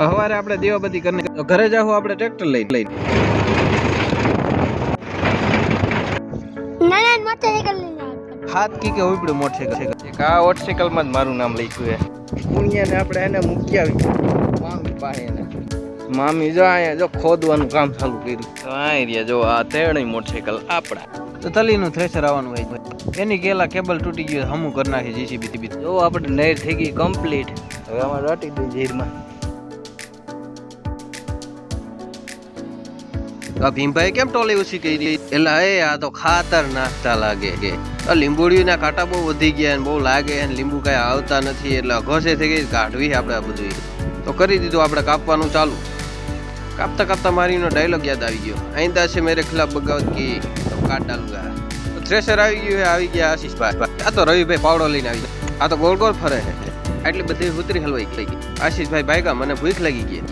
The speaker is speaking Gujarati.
હવારે આપણે દેવાબતી કરીને ઘરે જાવું આપણે ટ્રેક્ટર લઈ લઈને. હાથ કી કે ઉપડ્યું મોટરસાઇકલ એક આ મોટરસાઇકલમાં જ મારું નામ લખ્યું છે. પુણ્યાને આપણે એને મૂકી આવી મામી પાસે એને. મામી જો અહીંયા જો ખોદવાનું કામ ચાલુ કર્યું. તો આ રહ્યા જો આ ત્રણેય મોટરસાઇકલ આપણા. તો તલીનું થ્રેસર આવવાનું હોય. છે. એની કેલા કેબલ તૂટી ગયું હમું કરી નાખી જીસીબી થી જો આપણે નહેર થઈ ગઈ કમ્પ્લીટ હવે આમાં રાટી દઉં ઝીરમાં આ ભીમભાઈ કેમ ટોલી ઓછી કરી એટલે એ આ તો ખાતર નાખતા લાગે કે લીંબોડીના કાંટા બહુ વધી ગયા ને બહુ લાગે ને લીંબુ કાંઈ આવતા નથી, એટલે ઘસે થઈ ગઈ કાઢવી આપણે બધું તો કરી દીધું, આપણે કાપવાનું ચાલુ. કાપતા કાપતા મારીનો ડાયલોગ યાદ આવી ગયો. આઈંદા છે મેરે ખિલાફ બગાવત કી. તો કાટ ડાલુંગા. તો થ્રેસર આવી ગયું આવી ગયા આશીષભાઈ. આ તો રવિભાઈ પાવડો લઈને આવી ગયા. આ તો ગોળ ગોળ ફરે છે. આટલી બધી ઉતરી હલવાઈ ગઈ. આશીષભાઈ ભાગ્યા મને ભૂખ લાગી ગઈ.